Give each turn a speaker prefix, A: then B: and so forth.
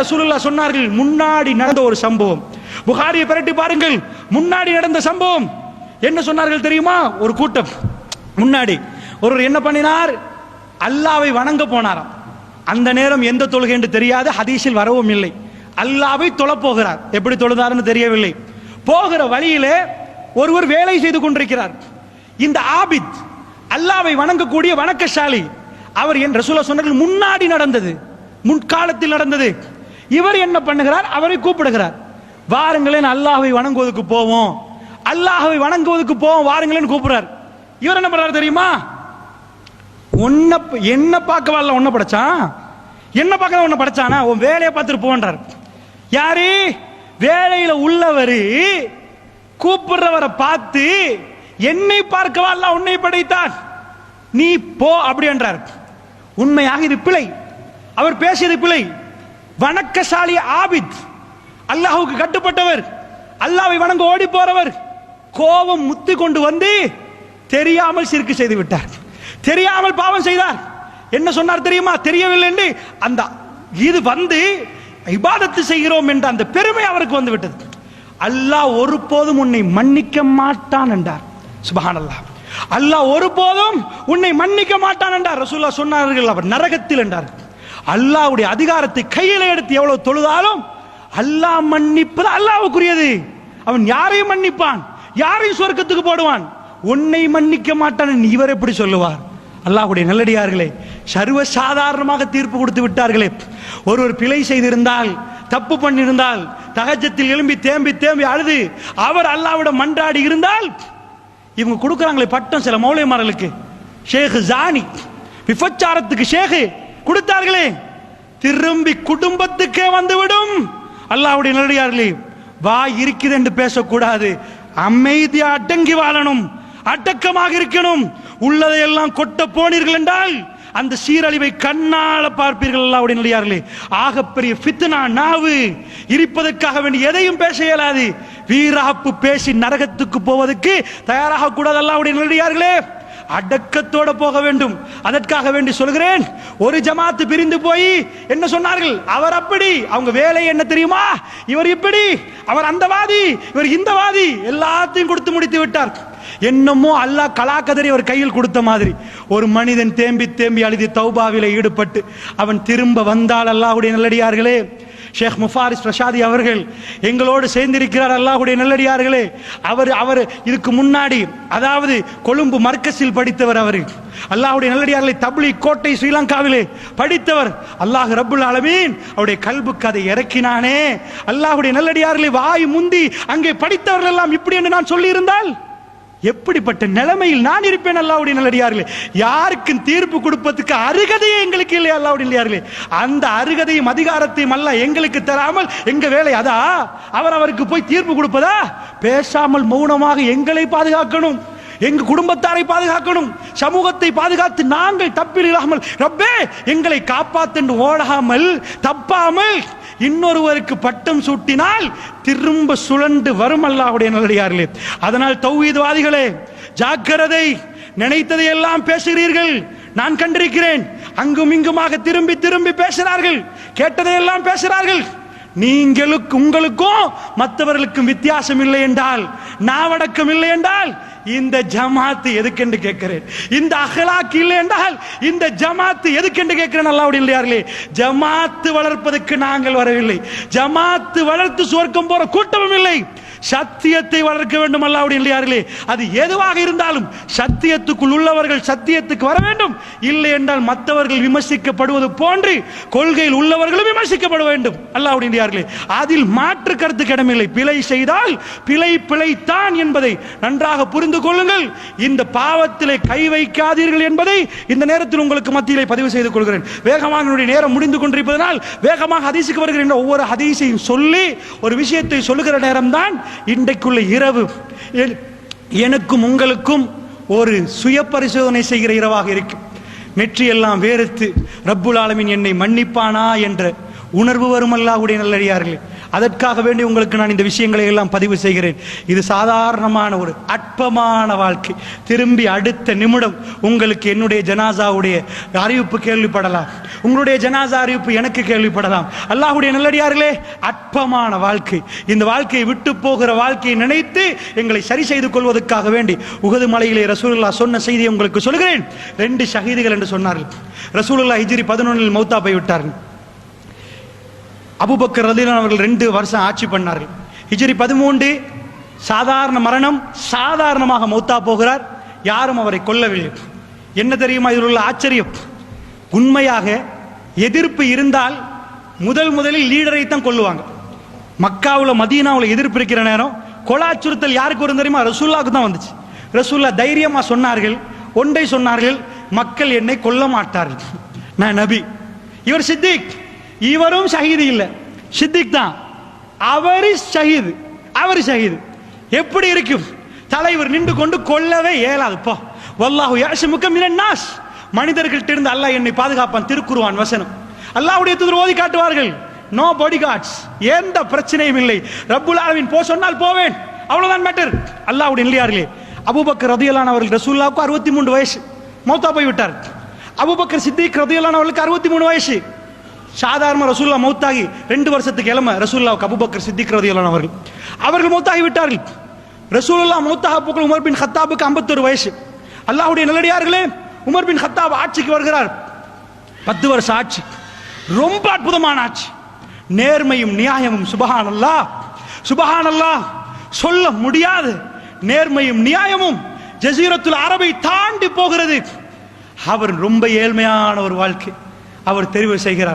A: ரசூலுல்லா சொன்னார்கள் முன்னாடி நடந்த ஒரு சம்பவம். புகாரியை பிரட்டி பாருங்கள் முன்னாடி நடந்த சம்பவம். என்ன சொன்னார்கள் தெரியுமா? ஒரு கூட்டம். முன்னாடி ஒருவர் என்ன பண்ணினார்? அல்லாவை வணங்க போனாராம். அந்த நேரம் எந்த தொழுகை என்று தெரியாது ஹதீஸில் வரவும் இல்லை. அல்லாவை தொழப்போகிறார் எப்படி தொழுதாருன்னு தெரியவில்லை. போகிற வழியிலே ஒருவர் வேலை செய்து கொண்டிருக்கிறார். இந்த ஆபித் அல்லாவை வணங்கக்கூடிய வணக்கசாலி அவர் என் ரசூலா சொன்னார்கள் முன்னாடி நடந்தது முன்காலத்தில் நடந்தது. இவர் என்ன பண்ணுகிறார்? அவரை கூப்பிடுகிறார். வாருங்களேன் அல்லாஹை வணங்குவதற்கு போவோம். அல்லாஹை வணங்குவதற்கு போவோம் வாருங்களேன் கூப்பிடுறார். இவர் என்ன பண்றாரு தெரியுமா? உன்னை என்ன பார்க்க வரல உன்னை படைச்சான் என்ன பார்க்க உன்னை படைச்சானா? உன் வேலையை பார்த்துட்டு போன்றார். யாரு? வேலையில உள்ளவர் கூப்பிடுறவரை பார்த்து என்னை பார்க்கவா அல்லாஹ் உன்னை படைத்தான் நீ போ அப்படி என்றார் உண்மையாக இது பிழை. அவர் பேசியது பிழை. வணக்கசாலி ஆபித். அல்லாஹுக்கு கட்டுப்பட்டவர். அல்லாவை வணங்க ஓடி போறவர் கோபம் முத்தி கொண்டு வந்து தெரியாமல் சிறுக்கு செய்து விட்டார். தெரியாமல் பாவம் செய்தார். என்ன சொன்னார் தெரியுமா? தெரியவில்லை என்று அந்த இது வந்து இபாதத்து செய்கிறோம் என்ற அந்த பெருமை அவருக்கு வந்து விட்டது. அல்லாஹ் ஒருபோதும் உன்னை மன்னிக்க மாட்டான் என்றார். சுபஹான் அல்லாஹ் ஒருபோதும் உன்னை மன்னிக்க மாட்டான் என்றார். ரசூல்லா சொன்னார்கள் அவர் நரகத்தில் என்றார். அல்லாவுடைய அதிகாரத்தை கையில எடுத்து எவ்வளவு தொழுதாலும் அல்லாஹ் மன்னிப்பது அல்லாவுக்குரியது அவன் யாரையும் மன்னிப்பான் யாரையும் சொர்க்கத்துக்கு போடுவான். உன்னை மன்னிக்க மாட்டான் இவர் எப்படி சொல்லுவார்? அல்லாஹ்வுடைய நல்லடியார்களே சர்வ சாதாரணமாக தீர்ப்பு கொடுத்து விட்டார்களே. ஒருவர் பிழை செய்திருந்தால் தப்பு பண்ணியிருந்தால் தகஜத்தில் எழும்பி தேம்பி தேம்பி அழுது அவர் அல்லாவிட மன்றாடி இருந்தால் இவங்க கொடுக்குறாங்களே பட்டம் சில மௌலியமார்களுக்கு ஷேக் ஜானி விபச்சாரத்துக்கு ஷேகு கொடுத்தார்களே. திரும்பி குடும்பத்துக்கே வந்துவிடும். அல்லாவுடைய நல்லடியார்களே வாய் இருக்குது என்று பேசக்கூடாது. அமைதியா அடங்கி வாழணும். அடக்கமாக இருக்கணும். உள்ளதை எல்லாம் கொட்ட போனீர்கள் என்றால் அந்த சீரழிவை கண்ணால பார்ப்பீர்கள் அல்லாவுடைய நிலையார்களே ஆகப்பெரிய ஃபித்னா நாவு. இருப்பதற்காக வேண்டி எதையும் பேச இயலாது. வீராப்பு பேசி நரகத்துக்கு போவதற்கு தயாராக கூடாது அல்லாவுடைய நிலையார்களே அடக்கத்தோட போக வேண்டும். அதற்காக வேண்டி சொல்கிறேன். ஒரு ஜமாத்து பிரிந்து போய் என்ன சொன்னார்கள்? அவர் அப்படி. அவங்க வேலை என்ன தெரியுமா? இவர் இப்படி. அவர் அந்தவாதி இவர் இந்தவாதி எல்லாத்தையும் கொடுத்து முடித்து விட்டார். என்னமோ அல்லாஹ் கலாக்கதறி அவர் கையில் கொடுத்த மாதிரி. ஒரு மனிதன் தேம்பி தேம்பி அழுதி தௌபாவில ஈடுபட்டு அவன் திரும்ப வந்தால் அல்லாஹ்வுடைய நல்லடியார்களே ஷேக் முஃபாரிஸ் பிரசாதி அவர்கள் எங்களோடு சேர்ந்திருக்கிறார் அல்லாஹுடைய நல்லடியார்களே. அவர் அவர் இதுக்கு முன்னாடி அதாவது கொழும்பு மர்க்கஸில் படித்தவர் அவர். அல்லாஹுடைய நல்லடியார்களை தப்லி கோட்டை ஸ்ரீலங்காவிலே படித்தவர். அல்லாஹ் ரபுல் ஆலமீன் அவருடைய கல்புக்கு அதை இறக்கினானே. அல்லாஹுடைய நல்லடியார்களை வாய் முந்தி அங்கே படித்தவர்கள் எல்லாம் இப்படி என்று நான் சொல்லியிருந்தால் இருந்தால் எப்படிப்பட்ட நிலைமையில் நான் இருப்பேன் அல்லாவுடைய நல்லடியார்களே? யாருக்கும் தீர்ப்பு கொடுப்பதற்கு அருகதையே எங்களுக்கு இல்லை அல்லாவுடைய இல்லையார்களே அந்த அருகதையும் அதிகாரத்தையும் அல்ல எங்களுக்கு தராமல் எங்க வேலை அதா? அவர் அவருக்கு போய் தீர்ப்பு கொடுப்பதா? பேசாமல் மௌனமாக எங்களை பாதுகாக்கணும். எங்க குடும்பத்தாரை பாதுகாக்கணும். சமூகத்தை பாதுகாத்து நாங்கள் தப்பில் இல்லாமல் ரப்பே எங்களை காப்பாத்தென்று ஓடாமல் தப்பாமல் இன்னொருவருக்கு பட்டம் சூட்டினால் திரும்ப சுழண்டு வரும் அல்லாஹுடைய நல்லடியார்களே அதனால் தௌஹீத்வாதிகளே ஜாக்கிரதை நினைத்ததை எல்லாம் பேசுகிறீர்கள். நான் கண்டிருக்கிறேன். அங்கும் இங்குமாக திரும்பி திரும்பி பேசுகிறார்கள். கேட்டதை எல்லாம் பேசுகிறார்கள். நீங்களுக்கு உங்களுக்கும் மற்றவர்களுக்கும் வித்தியாசம் இல்லை என்றால் நாவடக்கம் இல்லை என்றால் இந்த ஜமாத்து எதுக்கென்று கேட்கிறேன்? இந்த அகலாக்கு இல்லை என்றால் இந்த ஜமாத்து எதுக்கென்று கேட்கிறேன் அல்லாவுடைய இல்லையார்களே ஜமாத்து வளர்ப்பதற்கு நாங்கள் வரவில்லை. ஜமாத்து வளர்த்து சுவர்க்கம் போற கூட்டமும் இல்லை. சத்தியத்தை வளர்க்க வேண்டும் அல்லாவுடைய இல்லையார்களே அது எதுவாக இருந்தாலும் சத்தியத்துக்குள் உள்ளவர்கள் சத்தியத்துக்கு வர வேண்டும். இல்லை என்றால் மற்றவர்கள் விமர்சிக்கப்படுவது போன்று கொள்கையில் உள்ளவர்களும் விமர்சிக்கப்பட வேண்டும். அல்லாவுடைய இல்லையார்களே அதில் மாற்று கருத்து கிடமில்லை. பிழை செய்தால் பிழை பிழைத்தான் என்பதை நன்றாக புரிந்து கொள்ளுங்கள். இந்த பாவத்திலே கை வைக்காதீர்கள் என்பதை இந்த நேரத்தில் உங்களுக்கு மத்தியிலே பதிவு செய்து கொள்கிறேன். வேகமாக என்னுடைய நேரம் முடிந்து கொண்டிருப்பதனால் வேகமாக ஹதீஸுக்கு வருகிறேன் ஒவ்வொரு ஹதீஸையும் சொல்லி ஒரு விஷயத்தை சொல்லுகிற நேரம்தான் இன்றைக்குள்ள இரவு. எ- எனக்கும் உங்களுக்கும் ஒரு சுய பரிசோதனை செய்கிற இரவாக இருக்கும் நெற்றியெல்லாம் வேறுத்து ரப்புல் ஆலமின் என்னை மன்னிப்பானா? என்ற உணர்வு வரும் உடைய நல்லடியார்களே. அதற்காக வேண்டி உங்களுக்கு நான் இந்த விஷயங்களை எல்லாம் பதிவு செய்கிறேன். இது சாதாரணமான ஒரு அற்பமான வாழ்க்கை. திரும்பி அடுத்த நிமிடம் உங்களுக்கு என்னுடைய ஜனாசாவுடைய அறிவிப்பு கேள்விப்படலாம். உங்களுடைய ஜனாசா அறிவிப்பு எனக்கு கேள்விப்படலாம். அல்லாஹ்வுடைய நல்லடியார்களே அற்பமான வாழ்க்கை. இந்த வாழ்க்கையை விட்டு போகிற வாழ்க்கையை நினைத்து எங்களை சரி செய்து கொள்வதற்காக வேண்டி உகது மலையிலே ரசூலுல்லா சொன்ன செய்தியை உங்களுக்கு சொல்கிறேன். ரெண்டு ஷஹீதுகள் என்று சொன்னார்கள். ரசூலுல்லா ஹிஜிரி பதினொன்றில் மௌத்தா போய்விட்டார்கள். அபுபக்கர் ரலியல்லாஹு அவர்கள் ரெண்டு வருஷம் ஆட்சி பண்ணார்கள். ஹிஜ்ரி பதிமூன்று சாதாரண மரணம் சாதாரணமாக மௌத்தா போகிறார். யாரும் அவரை கொல்லவில்லை. என்ன தெரியுமா? இதில் உள்ள ஆச்சரியம். உண்மையாக எதிர்ப்பு இருந்தால் முதல் முதலில் லீடரை தான் கொள்ளுவாங்க மக்காவில் மதீனாவில் எதிர்ப்பு இருக்கிற நேரம் கொலாச்சுறுத்தல் யாருக்கு வரும் தெரியுமா? ரசூல்லாவுக்கு தான் வந்துச்சு. ரசூல்லா தைரியமாக சொன்னார்கள். ஒன்றை சொன்னார்கள் மக்கள் என்னை கொல்ல மாட்டார்கள். நான் நபி. இவர் சித்திக். இவரும் ஷஹீது இல்லை. சித்திக் தான். அவரு ஷஹீது. அவர் ஷஹீது. எப்படி இருக்கும்? தலைவர் நின்று கொண்டு கொல்லவே இயலாது. போ. வல்லாஹு யாசிமுக்க மினன் நாஸ். மனிதர்கள்ட்ட இருந்து அல்லாஹ் என்னை பாதுகாப்பான். திருக்குருவான் வசனம். அல்லாஹ்வுடைய தூதர் ஓதி காட்டுவார்கள். நோ பாடி கார்ட்ஸ் எந்த பிரச்சனையும் இல்லை. ரப்புல் ஆலமின் போ சொன்னால் போவேன். அவ்வளவுதான் மேட்டர் அல்லாஹ்வுடைய இல்லையார்களே அபுபக்கர் ரதியலான் அவர்கள் ரசூல்லாவுக்கு அறுபத்தி மூன்று வயசு. மௌத்தா போய் விட்டார் அபூபக்கர் சித்திக் ரதியலான் அவர்களுக்கு அறுபத்தி மூணு வயசு. சாதாரண ரசூல்லா மௌத்தாகி ரெண்டு வருஷத்துக்கு இளம ரசூல்லாவுக்கு அபூபக்கர் சித்திக் ரதியலான் அவர்கள். அவர்கள் மௌத்தாகி விட்டார்கள். ரசூலுல்லாஹ் மௌத்தாக போக்கள் உமர் பின் ஹத்தாபுக்கு 51 வயசு. அல்லாஹுடைய நல்லடியார்களே உமர் பின் ஹத்தாப் ஆட்சிக்கு வருகிறார். பத்து வருஷம் ஆட்சி. ரொம்ப அற்புதமான ஆட்சி. நேர்மையும் நியாயமும் சுபஹான் அல்லாஹ் சுபஹான் அல்லாஹ் சொல்ல முடியாது. நேர்மையும் நியாயமும் ஜசீரத்துல் அரபை தாண்டி போகிறது. அவர் ரொம்ப ஏழ்மையான ஒரு வாழ்க்கை. அவர் தெரிவு செய்கிறார்.